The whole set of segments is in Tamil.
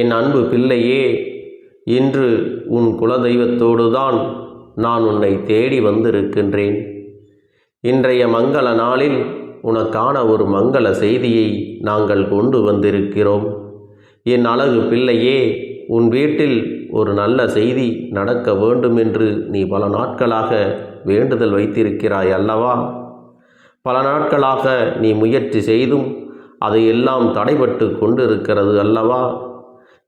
என் அன்பு பிள்ளையே இன்று உன் குலதெய்வத்தோடு தான் நான் உன்னை தேடி வந்திருக்கின்றேன். இன்றைய மங்கள நாளில் உனக்கான ஒரு மங்கள செய்தியை நாங்கள் கொண்டு வந்திருக்கிறோம். என் அழகு பிள்ளையே உன் வீட்டில் ஒரு நல்ல செய்தி நடக்க வேண்டும் என்று நீ பல நாட்களாக வேண்டுதல் வைத்திருக்கிறாய் அல்லவா? பல நாட்களாக நீ முயற்சி செய்தும் அதையெல்லாம் தடைபட்டு கொண்டிருக்கிறது அல்லவா?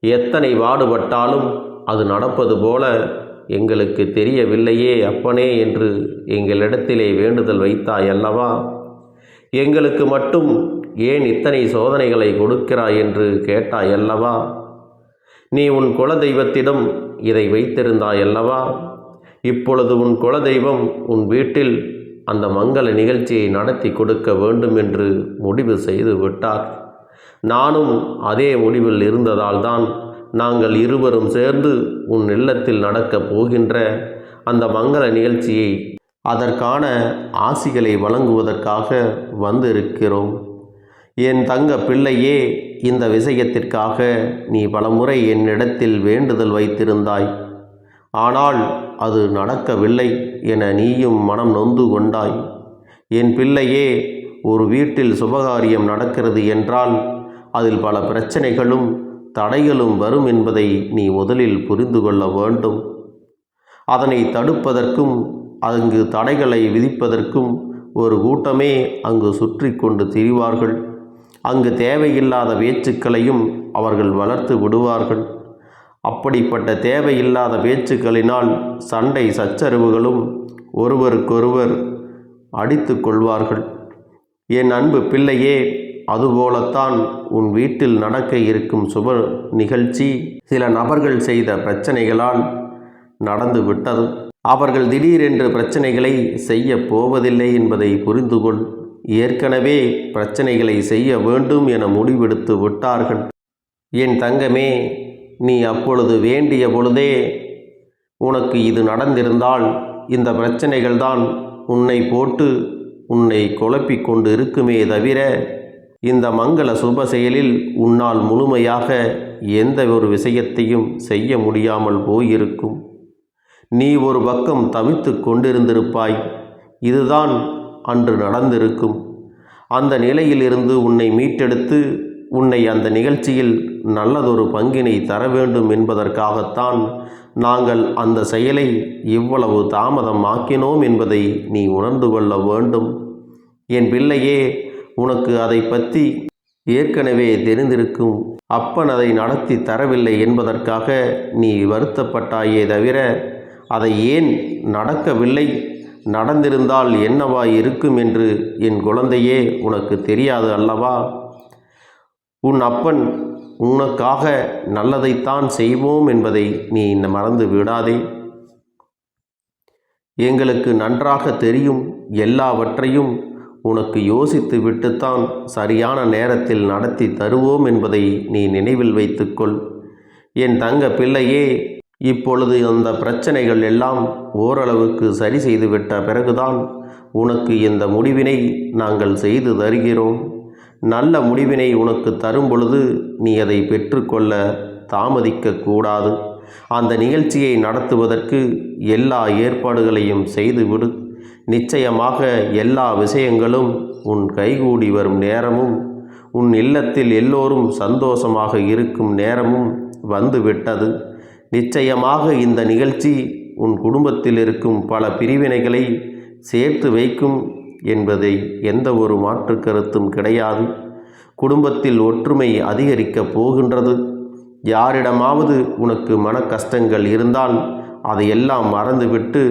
எத்தனை பாடுபட்டாலும் அது நடப்பது போல எங்களுக்கு தெரியவில்லையே அப்பனே என்று எங்களிடத்திலே வேண்டுதல் வைத்தாய் அல்லவா எங்களுக்கு மட்டும் ஏன் இத்தனை சோதனைகளை கொடுக்கிறாய் என்று கேட்டாய் அல்லவா நீ உன் குலதெய்வத்திடம் இதை வைத்திருந்தாய் அல்லவா இப்பொழுது உன் குலதெய்வம் உன் வீட்டில் அந்த மங்கள நிகழ்ச்சியை நடத்தி கொடுக்க வேண்டும் என்று முடிவு செய்து விட்டார். நானும் அதே முடிவில் இருந்ததால்தான் நாங்கள் இருவரும் சேர்ந்து உன் இல்லத்தில் நடக்கப் போகின்ற அந்த மங்கள நிகழ்ச்சியை அதற்கான ஆசிகளை வழங்குவதற்காக வந்திருக்கிறோம். என் தங்க பிள்ளையே இந்த விஷயத்திற்காக நீ பலமுறை என்னிடத்தில் வேண்டுதல் வைத்திருந்தாய். ஆனால் அது நடக்கவில்லை என நீயும் மனம் நொந்து கொண்டாய். என் பிள்ளையே ஒரு வீட்டில் சுபகாரியம் நடக்கிறது என்றால் அதில் பல பிரச்சனைகளும் தடைகளும் வரும் என்பதை நீ முதலில் புரிந்து கொள்ள வேண்டும். அதனை தடுப்பதற்கும் அங்கு தடைகளை விதிப்பதற்கும் ஒரு கூட்டமே அங்கு சுற்றி கொண்டு திரிவார்கள். அங்கு தேவையில்லாத பேச்சுக்களையும் அவர்கள் வளர்த்து விடுவார்கள். அப்படிப்பட்ட தேவையில்லாத பேச்சுக்களினால் சண்டை சச்சரவுகளும் ஒருவருக்கொருவர் அடித்து கொள்வார்கள். என் அன்பு பிள்ளையே அதுபோலத்தான் உன் வீட்டில் நடக்க இருக்கும் சுப நிகழ்ச்சி சில நபர்கள் செய்த பிரச்சனைகளால் நடந்து விட்டது. அவர்கள் திடீரென்று பிரச்சனைகளை செய்ய போவதில்லை என்பதை புரிந்து கொள் ஏற்கனவே பிரச்சனைகளை செய்ய வேண்டும் என முடிவெடுத்து விட்டார்கள். என் தங்கமே நீ அப்பொழுது வேண்டிய பொழுதே உனக்கு இது நடந்திருந்தால் இந்த பிரச்சனைகள்தான் உன்னை போட்டு உன்னை குழப்பிக் கொண்டு இருக்குமே தவிர இந்த மங்கள சுப செயலில் உன்னால் முழுமையாக எந்த ஒரு விஷயத்தையும் செய்ய முடியாமல் போயிருக்கும். நீ ஒரு பக்கம் தவித்து கொண்டிருந்திருப்பாய். இதுதான் அன்று நடந்திருக்கும். அந்த நிலையிலிருந்து உன்னை மீட்டெடுத்து உன்னை அந்த நிகழ்ச்சியில் நல்லதொரு பங்கினை தர வேண்டும் என்பதற்காகத்தான் நாங்கள் அந்த செயலை இவ்வளவு தாமதம் ஆக்கினோம் என்பதை நீ உணர்ந்து கொள்ள வேண்டும். என் பிள்ளையே உனக்கு அதை பற்றி ஏற்கனவே தெரிந்திருக்கும். அப்பன் அதை நடத்தி தரவில்லை என்பதற்காக நீ வருத்தப்பட்டாயே தவிர அதை ஏன் நடக்கவில்லை? நடந்திருந்தால் என்னவாய் இருக்கும் என்று என் குழந்தையே உனக்கு தெரியாது அல்லவா? உன் அப்பன் உனக்காக நல்லதைத்தான் செய்வோம் என்பதை நீ மறந்து விடாதே. எங்களுக்கு நன்றாக தெரியும் எல்லாவற்றையும் உனக்கு யோசித்து விட்டுத்தான் சரியான நேரத்தில் நடத்தி தருவோம் என்பதை நீ நினைவில் வைத்துக்கொள். என் தங்க பிள்ளையே இப்பொழுது அந்த பிரச்சனைகள் எல்லாம் ஓரளவுக்கு சரி செய்துவிட்ட பிறகுதான் உனக்கு இந்த முடிவினை நாங்கள் செய்து தருகிறோம். நல்ல முடிவினை உனக்கு தரும் பொழுது நீ அதை பெற்றுக்கொள்ள தாமதிக்க கூடாது. அந்த நிகழ்ச்சியை நடத்துவதற்கு எல்லா ஏற்பாடுகளையும் செய்துவிடு. நிச்சயமாக எல்லா விஷயங்களும் உன் கைகூடி வரும் நேரமும் உன் இல்லத்தில் எல்லோரும் சந்தோஷமாக இருக்கும் நேரமும் வந்துவிட்டது. நிச்சயமாக இந்த நிகழ்ச்சி உன் குடும்பத்தில் இருக்கும் பல பிரிவினைகளை சேர்த்து வைக்கும் என்பதை எந்த ஒரு மாற்று கருத்தும் கிடையாது. குடும்பத்தில் ஒற்றுமை அதிகரிக்கப் போகின்றது. யாரிடமாவது உனக்கு மன கஷ்டங்கள் இருந்தால் அதையெல்லாம் மறந்துவிட்டு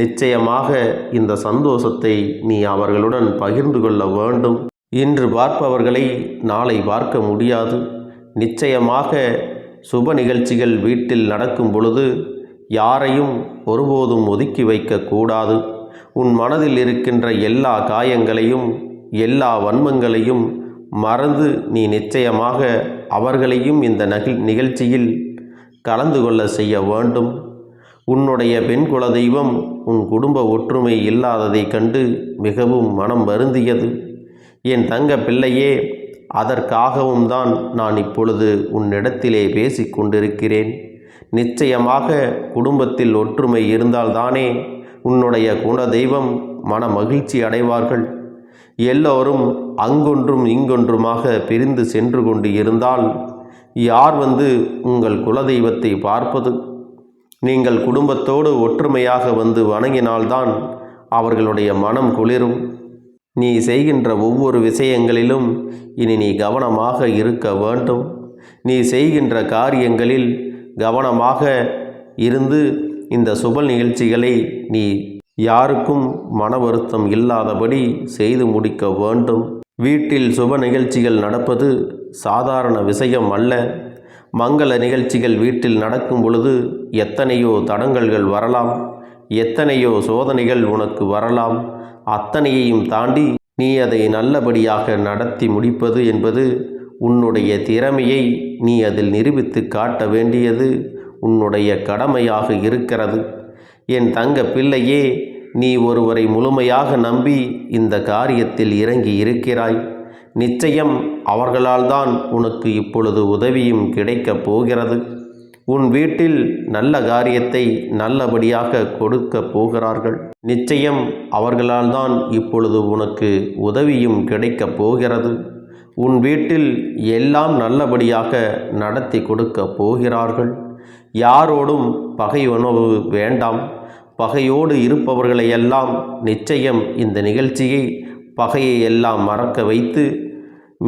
நிச்சயமாக இந்த சந்தோஷத்தை நீ அவர்களுடன் பகிர்ந்து கொள்ள வேண்டும். இன்று பார்ப்பவர்களை நாளை பார்க்க முடியாது. நிச்சயமாக சுப நிகழ்ச்சிகள் வீட்டில் நடக்கும் பொழுது யாரையும் ஒருபோதும் ஒதுக்கி வைக்கக்கூடாது உன் மனதில் இருக்கின்ற எல்லா காயங்களையும் எல்லா வன்மங்களையும் மறந்து நீ நிச்சயமாக அவர்களையும் இந்த நகில் நிகழ்ச்சியில் கலந்து கொள்ள செய்ய வேண்டும். உன்னுடைய பெண் குலதெய்வம் உன் குடும்ப ஒற்றுமை இல்லாததைக் கண்டு மிகவும் மனம் வருந்தியது. என் தங்க பிள்ளையே அதற்காகவும் தான் நான் இப்பொழுது உன்னிடத்திலே பேசிக்கொண்டிருக்கிறேன் நிச்சயமாக குடும்பத்தில் ஒற்றுமை இருந்தால்தானே உன்னுடைய குலதெய்வம் மன மகிழ்ச்சி அடைவார்கள். எல்லோரும் அங்கொன்றும் இங்கொன்றுமாக பிரிந்து சென்று கொண்டு இருந்தால் யார் வந்து உங்கள் குலதெய்வத்தை பார்ப்பது? நீங்கள் குடும்பத்தோடு ஒற்றுமையாக வந்து வணங்கினால்தான் அவர்களுடைய மனம் குளிரும். நீ செய்கின்ற ஒவ்வொரு விஷயங்களிலும் இனி நீ கவனமாக இருக்க வேண்டும். நீ செய்கின்ற காரியங்களில் கவனமாக இருந்து இந்த சுப நிகழ்ச்சிகளை நீ யாருக்கும் மன வருத்தம் இல்லாதபடி செய்து முடிக்க வேண்டும். வீட்டில் சுப நிகழ்ச்சிகள் நடப்பது சாதாரண விஷயம் அல்ல. மங்கள நிகழ்ச்சிகள் வீட்டில் நடக்கும் பொழுது எத்தனையோ தடங்கல்கள் வரலாம். எத்தனையோ சோதனைகள் உனக்கு வரலாம். அத்தனையையும் தாண்டி நீ அதை நல்லபடியாக நடத்தி முடிப்பது என்பது உன்னுடைய திறமையை நீ அதில் நிரூபித்து காட்ட வேண்டியது உன்னுடைய கடமையாக இருக்கிறது. என் தங்க பிள்ளையே நீ ஒருவரை முழுமையாக நம்பி இந்த காரியத்தில் இறங்கி இருக்கிறாய் நிச்சயம் அவர்களால் தான் உனக்கு இப்பொழுது உதவியும் கிடைக்கப் போகிறது. உன் வீட்டில் நல்ல காரியத்தை நல்லபடியாக கொடுக்க போகிறார்கள். நிச்சயம் அவர்களால் தான் இப்பொழுது உனக்கு உதவியும் கிடைக்கப் போகிறது. உன் வீட்டில் எல்லாம் நல்லபடியாக நடத்தி கொடுக்க போகிறார்கள். யாரோடும் பகை உணவு வேண்டாம். பகையோடு இருப்பவர்களையெல்லாம் நிச்சயம் இந்த நிகழ்ச்சியை பகையை எல்லாம் மறக்க வைத்து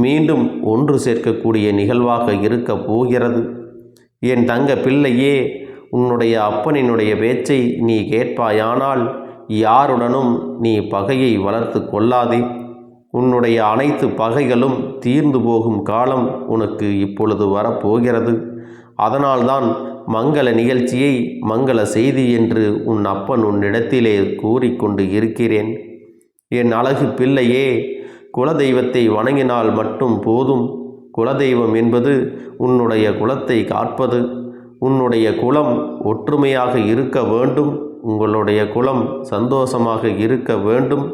மீண்டும் ஒன்று சேர்க்கக்கூடிய நிகழ்வாக இருக்கப் போகிறது. என் தங்க பிள்ளையே உன்னுடைய அப்பனினுடைய பேச்சை நீ கேட்பாயானால் யாருடனும் நீ பகையை வளர்த்து கொள்ளாதே. உன்னுடைய அனைத்து பகைகளும் தீர்ந்து போகும் காலம் உனக்கு இப்பொழுது வரப்போகிறது. அதனால்தான் மங்கள நிகழ்ச்சியை மங்கள செய்தி என்று உன் அப்பன் உன்னிடத்திலே கூறிக்கொண்டு இருக்கிறேன். என் அழகு பிள்ளையே குலதெய்வத்தை வணங்கினால் மட்டும் போதும். குலதெய்வம் என்பது உன்னுடைய குலத்தை காப்பது. உன்னுடைய குலம் ஒற்றுமையாக இருக்க வேண்டும். உங்களுடைய குலம் சந்தோஷமாக இருக்க வேண்டும்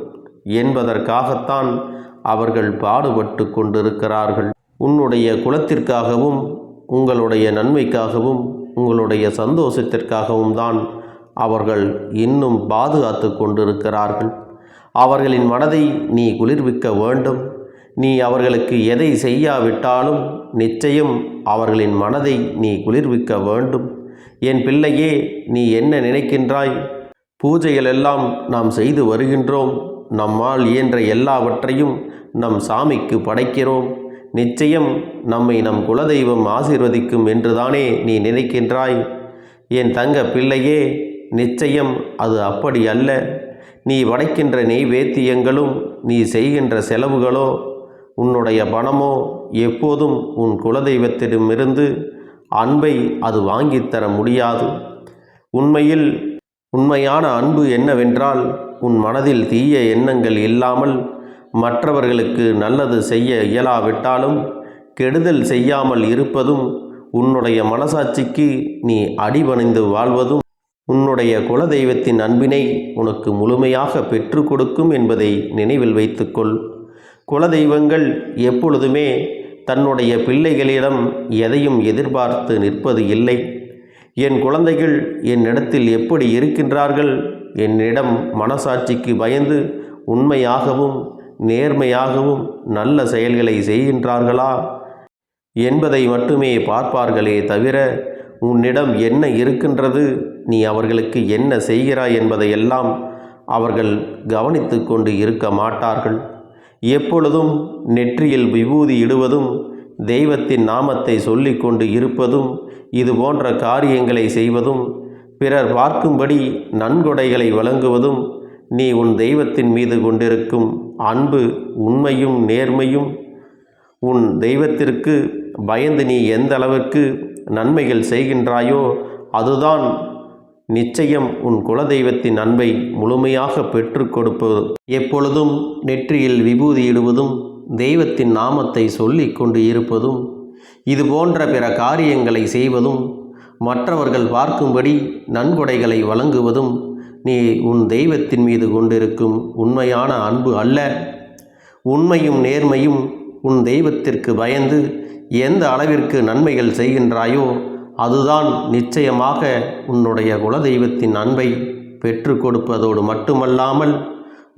என்பதற்காகத்தான் அவர்கள் பாடுபட்டு கொண்டிருக்கிறார்கள். உன்னுடைய குலத்திற்காகவும் உங்களுடைய நன்மைக்காகவும் உங்களுடைய சந்தோஷத்திற்காகவும் தான் அவர்கள் இன்னும் பாதுகாத்து கொண்டிருக்கிறார்கள். அவர்களின் மனதை நீ குளிர்விக்க வேண்டும். நீ அவர்களுக்கு எதை செய்யாவிட்டாலும் நிச்சயம் அவர்களின் மனதை நீ குளிர்விக்க வேண்டும். என் பிள்ளையே நீ என்ன நினைக்கின்றாய்? பூஜைகள் எல்லாம் நாம் செய்து வருகின்றோம். நம்மால் இயன்ற எல்லாவற்றையும் நம் சாமிக்கு படைக்கிறோம். நிச்சயம் நம்மை நம் குலதெய்வம் ஆசீர்வதிக்கும் என்றுதானே நீ நினைக்கின்றாய். என் தங்க பிள்ளையே நிச்சயம் அது அப்படி அல்ல. நீ படைக்கின்ற நெய்வேத்தியங்களும் நீ செய்கின்ற செலவுகளோ உன்னுடைய பணமோ எப்போதும் உன் குலதெய்வத்திடமிருந்து அன்பை அது வாங்கித்தர முடியாது. உண்மையில் உண்மையான அன்பு என்னவென்றால் உன் மனதில் தீய எண்ணங்கள் இல்லாமல் மற்றவர்களுக்கு நல்லது செய்ய இயலாவிட்டாலும் கெடுதல் செய்யாமல் இருப்பதும் உன்னுடைய மனசாட்சிக்கு நீ அடிபணிந்து வாழ்வதும் உன்னுடைய குலதெய்வத்தின் அன்பினை உனக்கு முழுமையாக பெற்று கொடுக்கும் என்பதை நினைவில் வைத்துக்கொள். குலதெய்வங்கள் எப்பொழுதுமே தன்னுடைய பிள்ளைகளிடம் எதையும் எதிர்பார்த்து நிற்பது இல்லை. என் குழந்தைகள் என்னிடத்தில் எப்படி இருக்கின்றார்கள்? என்னிடம் மனசாட்சிக்கு பயந்து உண்மையாகவும் நேர்மையாகவும் நல்ல செயல்களை செய்கின்றார்களா? என்பதை மட்டுமே பார்ப்பார்களே தவிர உன்னிடம் என்ன இருக்கின்றது? நீ அவர்களுக்கு என்ன செய்கிறாய் என்பதையெல்லாம் அவர்கள் கவனித்து கொண்டு இருக்க மாட்டார்கள். எப்பொழுதும் நெற்றியில் விபூதி இடுவதும் தெய்வத்தின் நாமத்தை சொல்லிக்கொண்டு இருப்பதும் இது போன்ற காரியங்களை செய்வதும் பிறர் பார்க்கும்படி நன்கொடைகளை வழங்குவதும் நீ உன் தெய்வத்தின் மீது கொண்டிருக்கும் அன்பு உண்மையும் நேர்மையும் உன் தெய்வத்திற்கு பயந்து நீ எந்த அளவிற்கு நன்மைகள் செய்கின்றாயோ அதுதான் நிச்சயம் உன் குலதெய்வத்தின் அன்பை முழுமையாக பெற்று கொடுப்பது. எப்பொழுதும் நெற்றியில் விபூதியிடுவதும் தெய்வத்தின் நாமத்தை சொல்லிக் கொண்டு இருப்பதும் இது போன்ற பிற காரியங்களை செய்வதும் மற்றவர்கள் பார்க்கும்படி நன்கொடைகளை வழங்குவதும் நீ உன் தெய்வத்தின் மீது கொண்டிருக்கும் உண்மையான அன்பு அல்ல. உண்மையும் நேர்மையும் உன் தெய்வத்திற்கு பயந்து எந்த அளவிற்கு நன்மைகள் செய்கின்றாயோ அதுதான் நிச்சயமாக உன்னுடைய குலதெய்வத்தின் அன்பை பெற்று கொடுப்பதோடு மட்டுமல்லாமல்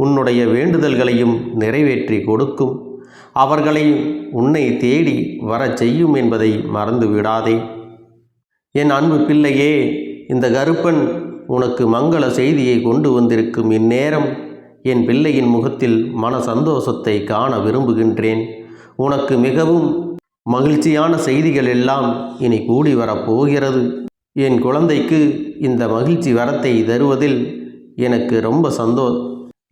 உன்னுடைய வேண்டுதல்களையும் நிறைவேற்றி கொடுக்கும். அவர்களை உன்னை தேடி வரச் செய்யும் என்பதை மறந்து விடாதே என் அன்பு பிள்ளையே இந்த கருப்பன் உனக்கு மங்கள செய்தியை கொண்டு வந்திருக்கும் இந்நேரம் என் பிள்ளையின் முகத்தில் மன சந்தோஷத்தை காண விரும்புகின்றேன். உனக்கு மிகவும் மகிழ்ச்சியான செய்திகள் எல்லாம் இனி கூடி வரப்போகிறது. என் குழந்தைக்கு இந்த மகிழ்ச்சி வரத்தை தருவதில் எனக்கு ரொம்ப சந்தோ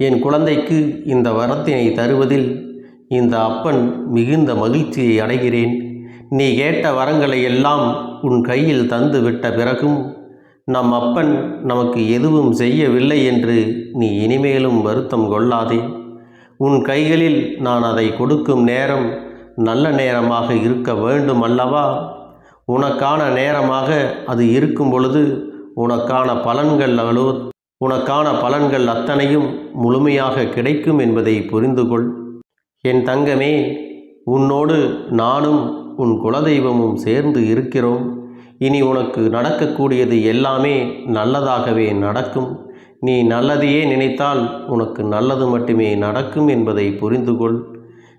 என் குழந்தைக்கு இந்த வரத்தினை தருவதில் இந்த அப்பன் மிகுந்த மகிழ்ச்சியை அடைகிறேன். நீ கேட்ட வரங்களை எல்லாம் உன் கையில் தந்து விட்ட பிறகும் நம் அப்பன் நமக்கு எதுவும் செய்யவில்லை என்று நீ இனிமேலும் வருத்தம் கொள்ளாதே. உன் கைகளில் நான் அதை கொடுக்கும் நேரம் நல்ல நேரமாக இருக்க வேண்டும் அல்லவா உனக்கான நேரமாக அது இருக்கும் பொழுது உனக்கான பலன்கள் அளவு உனக்கான பலன்கள் அத்தனையும் முழுமையாக கிடைக்கும் என்பதை புரிந்து கொள் என் தங்கமே உன்னோடு நானும் உன் குலதெய்வமும் சேர்ந்து இருக்கிறோம். இனி உனக்கு நடக்கக்கூடியது எல்லாமே நல்லதாகவே நடக்கும். நீ நல்லதையே நினைத்தால் உனக்கு நல்லது மட்டுமே நடக்கும் என்பதை புரிந்துகொள்.